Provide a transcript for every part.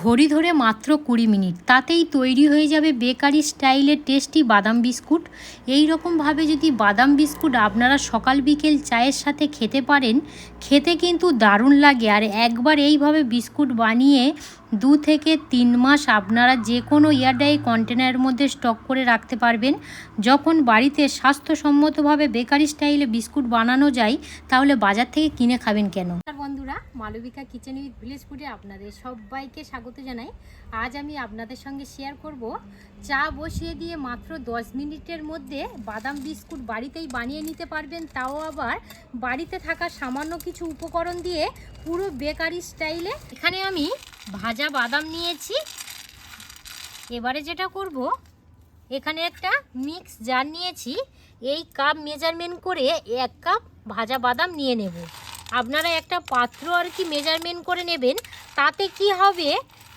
ঘড়ি ধরে মাত্র কুড়ি মিনিট। তাতেই তৈরি হয়ে যাবে বেকারি স্টাইলের টেস্টি বাদাম বিস্কুট। এই রকমভাবে যদি বাদাম বিস্কুট আপনারা সকাল বিকেল চায়ের সাথে খেতে পারেন, খেতে কিন্তু দারুণ লাগে। আর একবার এইভাবে বিস্কুট বানিয়ে দু থেকে তিন মাস আপনারা যে কোনো ইয়ারডাই কন্টেনারের মধ্যে স্টক করে রাখতে পারবেন। যখন বাড়িতে স্বাস্থ্যসম্মতভাবে বেকারি স্টাইলে বিস্কুট বানানো যায়, তাহলে বাজার থেকে কিনে খাবেন কেন? বন্ধুরা, মালবিকা কিচেন উইথ ভিলেজ ফুডে আপনাদের সবাইকে স্বাগত জানাই। আজ আমি আপনাদের সঙ্গে শেয়ার করব, চা বসিয়ে দিয়ে মাত্র 10 মিনিটের মধ্যে বাদাম বিস্কুট বাড়িতেই বানিয়ে নিতে পারবেন, তাও আবার বাড়িতে থাকা সামান্য কিছু উপকরণ দিয়ে পুরো বেকারি স্টাইলে এখানে আমি ভাজা বাদাম নিয়েছি। এবারে যেটা করব, এখানে একটা মিক্স জার নিয়েছি। এই কাপ মেজারমেন্ট করে এক কাপ ভাজা বাদাম নিয়ে নেব। আপনারা একটা পাত্র আর কি মেজারমেন্ট করে নেবেন, তাতে কি হবে?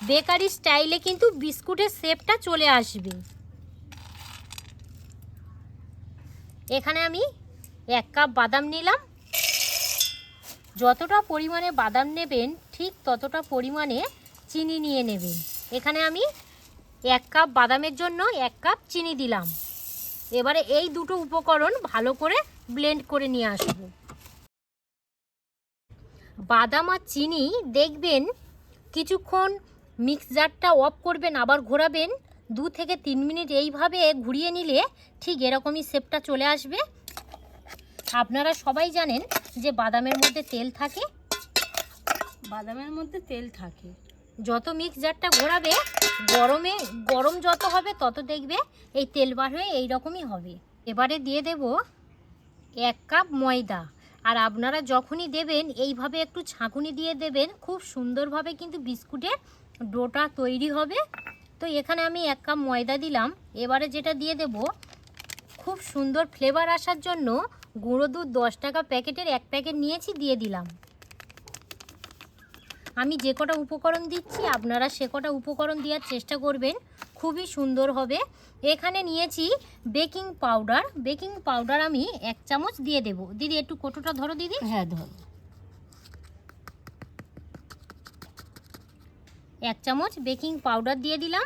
বেকারি স্টাইলে কিন্তু বিস্কুটের শেপটা চলে আসবে। এখানে আমি এক কাপ বাদাম নিলাম। যতটা পরিমাণে বাদাম নেবেন, ঠিক ততটা পরিমাণে চিনি নিয়ে নেবেন। এখানে আমি এক কাপ বাদামের জন্য এক কাপ চিনি দিলাম। এবারে এই দুটো উপকরণ ভালো করে ব্লেন্ড করে নিয়ে আসব। বাদাম আর চিনি দেখবেন কিছুক্ষণ মিক্সচারটা অফ করবেন আবার ঘোরাবেন। দু থেকে তিন মিনিট এইভাবে ঘুরিয়ে নিলে ঠিক এরকমই শেপটা চলে আসবে। আপনারা সবাই জানেন যে বাদামের মধ্যে তেল থাকে। বাদামের মধ্যে তেল থাকে। যত মিক্সচারটা ঘোরাবে গরমে গরম যত হবে তত দেখবে এই তেল বার হয়ে এই রকমই হবে। এবারে দিয়ে দেব এক কাপ ময়দা। আর আপনারা যখনই দেবেন, এইভাবে একটু ছাঁকুনি দিয়ে দেবেন, খুব সুন্দরভাবে কিন্তু বিস্কুটের ডোটা তৈরি হবে। তো এখানে আমি এক কাপ ময়দা দিলাম। এবারে যেটা দিয়ে দেব, খুব সুন্দর ফ্লেভার আসার জন্য গুঁড়ো দুধ দশ টাকা প্যাকেটের এক প্যাকেট নিয়েছি, দিয়ে দিলাম। আমি যে কটা উপকরণ দিচ্ছি, আপনারা সে কটা উপকরণ দেওয়ার চেষ্টা করবেন। খুবই সুন্দর হবে। এখানে নিয়েছি বেকিং পাউডার। বেকিং পাউডার আমি এক চামচ দিয়ে দেব। দিদি একটু কোটোটা ধরো দিদি। হ্যাঁ ধর। এক চামচ বেকিং পাউডার দিয়ে দিলাম।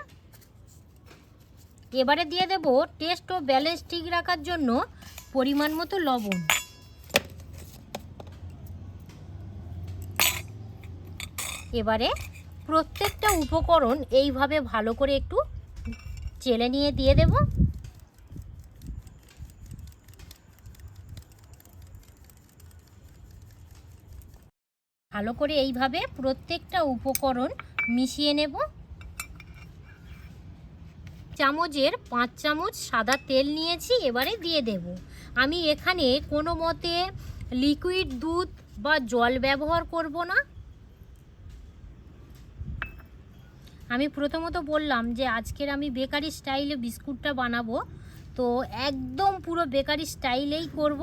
এবারে দিয়ে দেব টেস্ট ও ব্যালেন্স ঠিক রাখার জন্য পরিমাণ মতো লবণ। এবারে প্রত্যেকটা উপকরণ এইভাবে ভালো করে একটু চেলে নিয়ে দিয়ে দেব। ভালো করে এইভাবে প্রত্যেকটা উপকরণ মিশিয়ে নেব। চামচের পাঁচ চামচ সাদা তেল নিয়েছি, এবারে দিয়ে দেব। আমি এখানে কোনো মতে লিকুইড দুধ বা জল ব্যবহার করব না। আমি প্রথমত বললাম যে আজকের আমি বেকারি স্টাইলে বিস্কুটটা বানাবো। তো একদম পুরো বেকারি স্টাইলেই করব।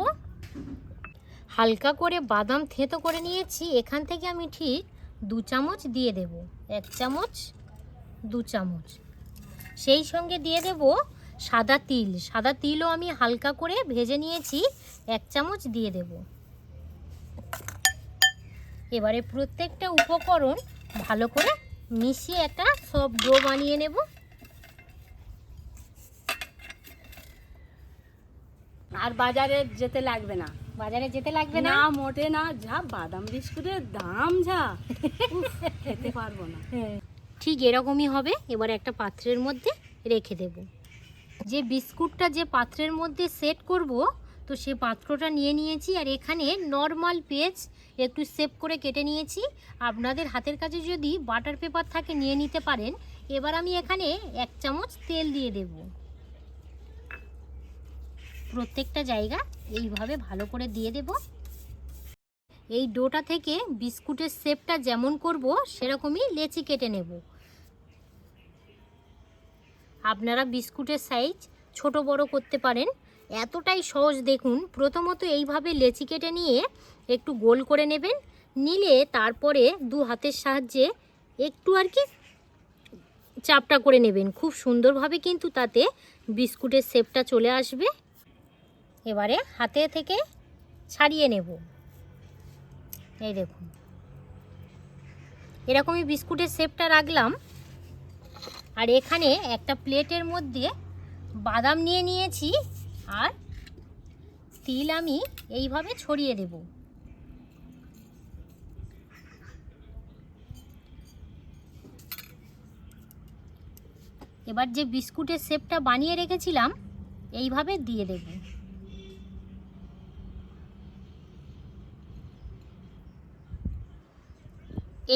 হালকা করে বাদাম থেঁতো করে নিয়েছি। এখান থেকে আমি ঠিক দু চামচ দিয়ে দেব। এক চামচ, দু চামচ। সেই সঙ্গে দিয়ে দেব সাদা তিল। সাদা তিলও আমি হালকা করে ভেজে নিয়েছি। এক চামচ দিয়ে দেব। এবারে প্রত্যেকটা উপকরণ ভালো করে মিশিয়ে একটা সব ডো বানিয়ে নেব। আর বাজারে যেতে লাগবে না। বাজারে যেতে লাগবে না? মোটে না যা বাদাম বিস্কুটের দাম যা। খেতে পারব না। ঠিক এরকমই হবে এবার একটা পাত্রের মধ্যে রেখে দেব। যে বিস্কুটটা যে পাত্রের মধ্যে সেট করব তো সে পাত্রটা নিয়ে নিয়েছি আর এখানে নর্মাল পেজ একটু সেভ করে কেটে নিয়েছি। আপনাদের হাতের কাছে যদি বাটার পেপার থাকে নিয়ে নিতে পারেন। এবার আমি এখানে এক চামচ তেল দিয়ে দেব। প্রত্যেকটা জায়গা এইভাবে ভালো করে দিয়ে দেব। এই ডোটা থেকে বিস্কুটের শেপটা যেমন করব, সেরকমই লেচি কেটে নেব। আপনারা বিস্কুটের সাইজ ছোট বড় করতে পারেন। এতটাই সহজ দেখুন। প্রথমত এইভাবে লেচি কেটে নিয়ে একটু গোল করে নেবেন। নিলে তারপরে দু হাতের সাহায্যে একটু আর কি চাপটা করে নেবেন। খুব সুন্দরভাবে কিন্তু তাতে বিস্কুটের শেপটা চলে আসবে। এবারে হাতে থেকে ছাড়িয়ে নেব। এই দেখুন। এরকমই বিস্কুটের শেপটা রাখলাম। আর এখানে একটা প্লেটের মধ্যে বাদাম নিয়ে নিয়েছি। আর তিল আমি এইভাবে ছড়িয়ে দেব। এবার যে বিস্কুটের শেপটা বানিয়ে রেখেছিলাম, এইভাবে দিয়ে দেব।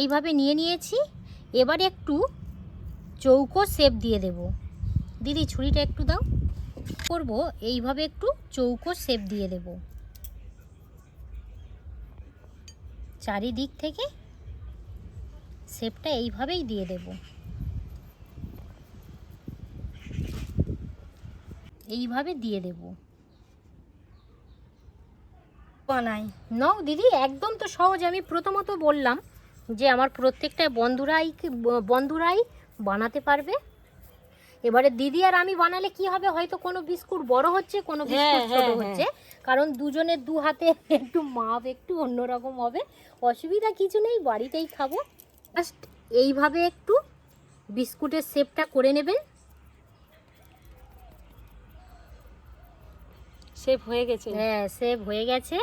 এইভাবে নিয়ে নিয়েছি, এবার একটু চৌকো শেপ দিয়ে দেব। দিদি, ছুরিটা একটু দাও। করব, এইভাবে একটু চৌকো শেপ দিয়ে দেব। চারিদিক থেকে শেপটা এইভাবেই দিয়ে দেব। এইভাবে দিয়ে দেব। বানাই। নাও দিদি, একদম তো সহজ। আমি প্রথমত বললাম যে আমার প্রত্যেকটা বন্ধুরাই বন্ধুরাই বানাতে পারবে। এবারে দিদি আর আমি বানালে কি হবে? হয়তো কোনো বিস্কুট বড় হচ্ছে কোনো বিস্কুট হ্যাঁ, ছোট হ্যাঁ, হচ্ছে। কারণ দুজনের দু হাতে একটু মাপ একটু অন্যরকম হবে। অসুবিধা কিছু নেই বাড়িতেই খাব। জাস্ট এইভাবে একটু বিস্কুটের শেপটা করে নেবেন। শেপ হয়ে গেছে। হ্যাঁ শেপ হয়ে গেছে।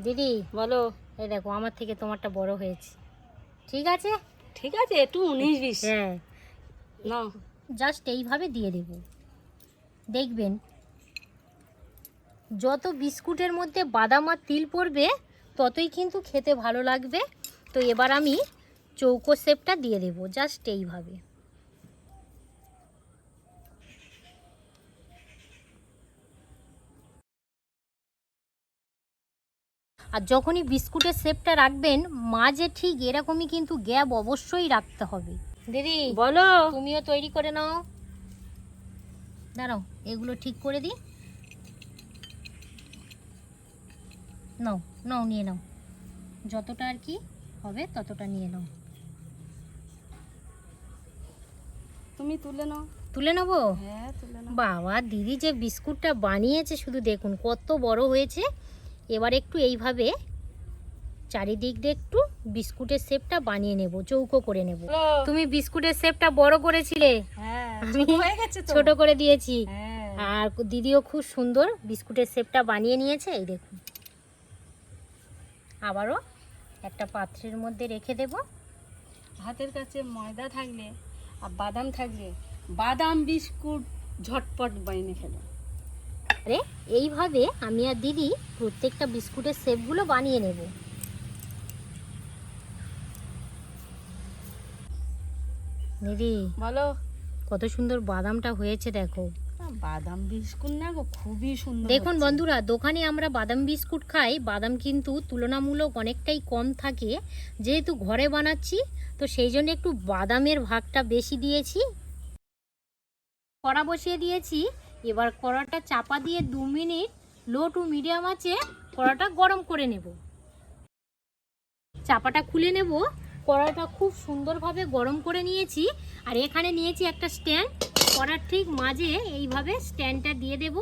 দিদি বলো। এই দেখো আমার থেকে তোমারটা বড় হয়েছে। ঠিক আছে? ঠিক আছে একটু উনিশ বিশ। হ্যাঁ। না জাস্ট এইভাবে দিয়ে দেব। দেখবেন, যত বিস্কুটের মধ্যে বাদাম আর তিল পড়বে, ততই কিন্তু খেতে ভালো লাগবে। তো এবার আমি চৌকো শেপটা দিয়ে দেব জাস্ট এইভাবে। আর যখনই বিস্কুটের শেপটা রাখবেন, মাঝে ঠিক এরকমই কিন্তু গ্যাপ অবশ্যই রাখতে হবে। দিদি বলো। তুমিও তৈরি করে নাও। দাঁড়াও এগুলো ঠিক করে দিই। নাও নাও নিয়ে নাও। যতটা আর কি হবে ততটা নিয়ে নাও। তুমি তুলে নাও। তুলে নেব? হ্যাঁ তুলে নাও। বাবা দিদি যে বিস্কুটটা বানিয়েছে শুধু দেখুন কত বড় হয়েছে। এবার একটু এইভাবে চারিদিক দিয়ে একটু বিস্কুটের শেপটা বানিয়ে নেব চৌকো করে নেব। তুমি বিস্কুটের শেপটা বড় করেছিলে? হ্যাঁ আমি ছোট করে দিয়েছি। হ্যাঁ। আর দিদিও খুব সুন্দর বিস্কুটের শেপটা বানিয়ে নিয়েছে এই দেখুন। আবারও একটা পাত্রের মধ্যে রেখে দেব। হাতের কাছে ময়দা থাকলে আর বাদাম থাকলে বাদাম বিস্কুট ঝটপট বানিয়ে ফেলো আরে এইভাবে আমি আর দিদি প্রত্যেকটা বিস্কুটের শেপগুলো বানিয়ে নেব। দিদি বলো। কত সুন্দর বাদামটা হয়েছে দেখো। বাদাম বিস্কুট না গো খুবই সুন্দর দেখুন বন্ধুরা দোকানে আমরা বাদাম বিস্কুট খাই বাদাম কিন্তু তুলনামূলক অনেকটাই কম থাকে। যেহেতু ঘরে বানাচ্ছি তো সেই জন্য একটু বাদামের ভাগটা বেশি দিয়েছি। কড়া বসিয়ে দিয়েছি এবার কড়াটা চাপা দিয়ে দু মিনিট লো টু মিডিয়াম আছে কড়াটা গরম করে নেব। চাপাটা খুলে নেব কড়াটা খুব সুন্দরভাবে গরম করে নিয়েছি। আর এখানে নিয়েছি একটা স্ট্যান্ড। কড়ার ঠিক মাঝে এইভাবে স্ট্যান্ডটা দিয়ে দেব।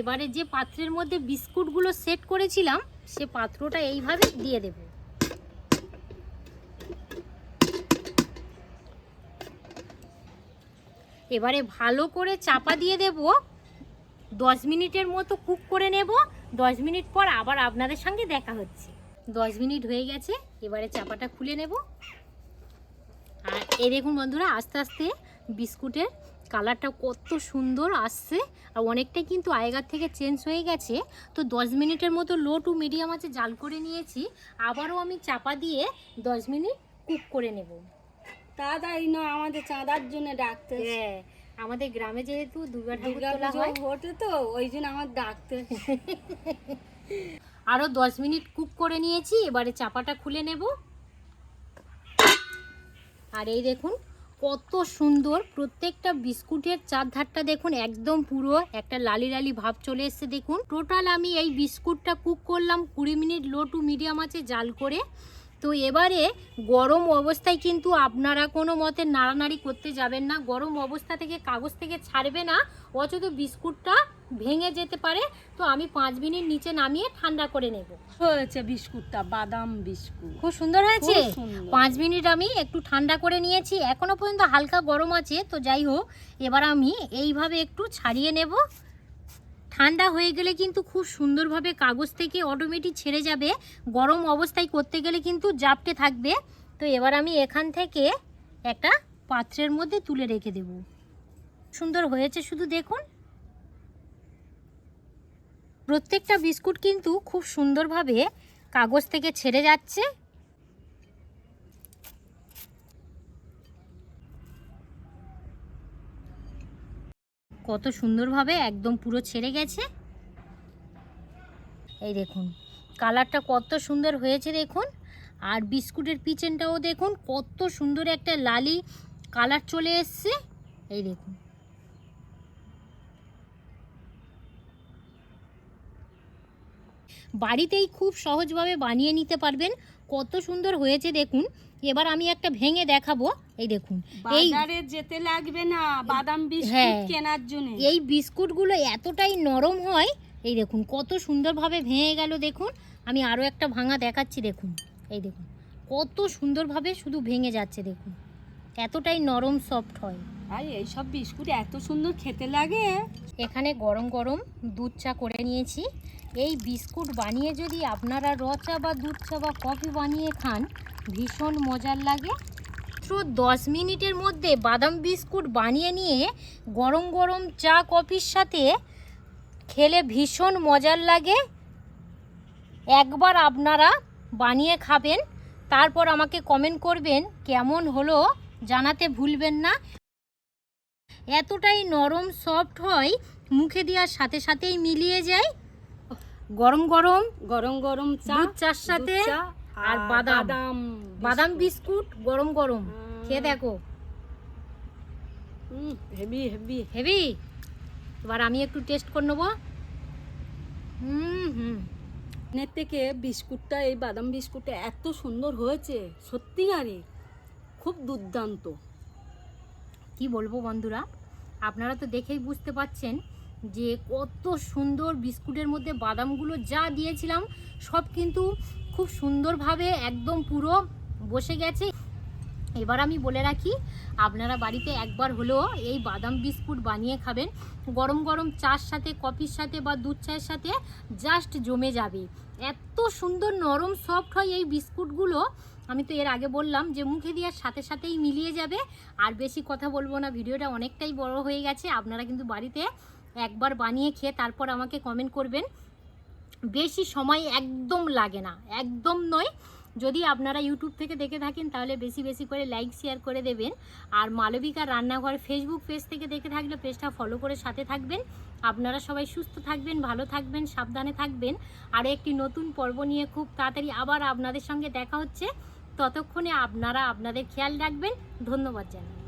এবারে যে পাত্রের মধ্যে বিস্কুটগুলো সেট করেছিলাম, সে পাত্রটা এইভাবে দিয়ে দেব। এবারে ভালো করে চাপা দিয়ে দেব। দশ মিনিটের মতো কুক করে নেব। দশ মিনিট পর আবার আপনাদের সঙ্গে দেখা হচ্ছে। দশ মিনিট হয়ে গেছে। এবারে চাপাটা খুলে নেব। আর এই দেখুন বন্ধুরা আস্তে আস্তে বিস্কুটের কালারটা কত সুন্দর আসছে। আর অনেকটাই কিন্তু আগেকার থেকে চেঞ্জ হয়ে গেছে। তো দশ মিনিটের মতো লো টু মিডিয়াম আছে জাল করে নিয়েছি। আবারও আমি চাপা দিয়ে দশ মিনিট কুক করে নেব। তাড়াতাড়ি না আমাদের চাঁদার জন্য ডাকতে হ্যাঁ আমাদের গ্রামে যেহেতু দুর্গা ঠাকুর তোলা হয়। তো ওই জন্য আমার ডাকতে আরও দশ মিনিট কুক করে নিয়েছি, এবারে চাপাটা খুলে নেব। আর এই দেখুন, কত সুন্দর প্রত্যেকটা বিস্কুটের চার ধারটা দেখুন, একদম পুরো একটা লালি লালি ভাব চলে এসছে, দেখুন। টোটাল আমি এই বিস্কুটটা কুক করলাম কুড়ি মিনিট লো টু মিডিয়াম আছে, জাল করে। তো এবারে গরম অবস্থায় কিন্তু আপনারা কোনো মতে নাড়ানাড়ি করতে যাবেন না। গরম অবস্থা থেকে কাগজ থেকে ছাড়বে না অথচ বিস্কুটটা ভেঙে যেতে পারে। তো আমি পাঁচ মিনিট নিচে নামিয়ে ঠান্ডা করে নেব। হয়েছে বিস্কুটটা বাদাম বিস্কুট। খুব সুন্দর হয়েছে? পাঁচ মিনিট আমি একটু ঠান্ডা করে নিয়েছি। এখনও পর্যন্ত হালকা গরম আছে তো যাই হোক এবার আমি এইভাবে একটু ছাড়িয়ে নেব। ঠান্ডা হয়ে গেলে কিন্তু খুব সুন্দরভাবে কাগজ থেকে অটোমেটিক ছেড়ে যাবে। গরম অবস্থায় করতে গেলে কিন্তু জাপটে থাকবে। তো এবার আমি এখান থেকে একটা পাত্রের মধ্যে তুলে রেখে দেব। সুন্দর হয়েছে শুধু দেখুন। প্রত্যেকটা বিস্কুট কিন্তু খুব সুন্দরভাবে কাগজ থেকে ছেড়ে যাচ্ছে। কত সুন্দরভাবে একদম পুরো ছেড়ে গেছে। এই দেখুন, কালারটা কত সুন্দর হয়েছে দেখুন। আর বিস্কুটের পিছনটাও দেখুন, কত সুন্দর একটা লালি কালার চলে এসছে। এই দেখুন। বাড়িতেই খুব সহজভাবে বানিয়ে নিতে পারবেন। কত সুন্দর হয়েছে দেখুন। এবার আমি একটা ভেঙে দেখাবো এই দেখুন। এই যেতে লাগবে না বাদাম বিস্কুট হ্যাঁ। কেনার জন্য। এই বিস্কুটগুলো এতটাই নরম হয় এই দেখুন কত সুন্দরভাবে ভেঙে গেল দেখুন। আমি আরও একটা ভাঙা দেখাচ্ছি দেখুন। এই দেখুন কত সুন্দরভাবে শুধু ভেঙে যাচ্ছে দেখুন। এতটাই নরম সফট হয়। আর এইসব বিস্কুট এত সুন্দর খেতে লাগে। এখানে গরম গরম দুধ চা করে নিয়েছি। এই বিস্কুট বানিয়ে যদি আপনারা র চা বা দুধ চা বা কফি বানিয়ে খান, ভীষণ মজার লাগে। মাত্র দশ মিনিটের মধ্যে বাদাম বিস্কুট বানিয়ে নিয়ে গরম গরম চা, কফির সাথে খেলে ভীষণ মজার লাগে। একবার আপনারা বানিয়ে খাবেন, তারপর আমাকে কমেন্ট করবেন কেমন হলো জানাতে ভুলবেন না। এতটাই নরম সফট হয়, মুখে দেওয়ার সাথে সাথেই মিলিয়ে যায়। গরম গরম গরম গরম চা চার সাথে আর বাদাম। বাদাম বিস্কুট গরম গরম। খেয়ে দেখো। Heavy heavy. হেভি? এবার আমি একটু টেস্ট করে নেব। হুম হুম। এর থেকে বিস্কুটটা এই বাদাম বিস্কুটটা এত সুন্দর হয়েছে সত্যিকারে খুব দুর্দান্ত। কি বলব বন্ধুরা আপনারা তো দেখেই বুঝতে পাচ্ছেন যে কত সুন্দর বিস্কুটের মধ্যে বাদামগুলো যা দিয়েছিলাম, সব কিন্তু খুব সুন্দরভাবে একদম পুরো বসে গেছে। এবার আমি বলে রাখি, আপনারা বাড়িতে একবার হলেও এই বাদাম বিস্কুট বানিয়ে খাবেন। গরম গরম চার সাথে, কফির সাথে বা দুধ চায়ের সাথে জাস্ট জমে যাবে। এত সুন্দর নরম সফট হয় এই বিস্কুটগুলো। আমি তো এর আগে বললাম যে মুখে দেওয়ার সাথে সাথেই মিলিয়ে যাবে। আর বেশি কথা বলব না, ভিডিওটা অনেকটাই বড় হয়ে গেছে। আপনারা কিন্তু বাড়িতে একবার বানিয়ে খেয়ে তারপর আমাকে কমেন্ট করবেন। বেশি সময় একদম লাগে না, একদম নয়। যদি আপনারা ইউটিউব থেকে দেখে থাকেন, তাহলে বেশি বেশি করে লাইক শেয়ার করে দেবেন। আর মালবিকা রান্নাঘর ফেসবুক পেজ থেকে দেখে থাকলে পেজটা ফলো করে সাথে থাকবেন। আপনারা সবাই সুস্থ থাকবেন, ভালো থাকবেন, সাবধানে থাকবেন। আর একটি নতুন পর্ব নিয়ে খুব তাড়াতাড়ি আবার আপনাদের সঙ্গে দেখা হচ্ছে। ততক্ষণে আপনারা আপনাদের খেয়াল রাখবেন। ধন্যবাদ জানাই।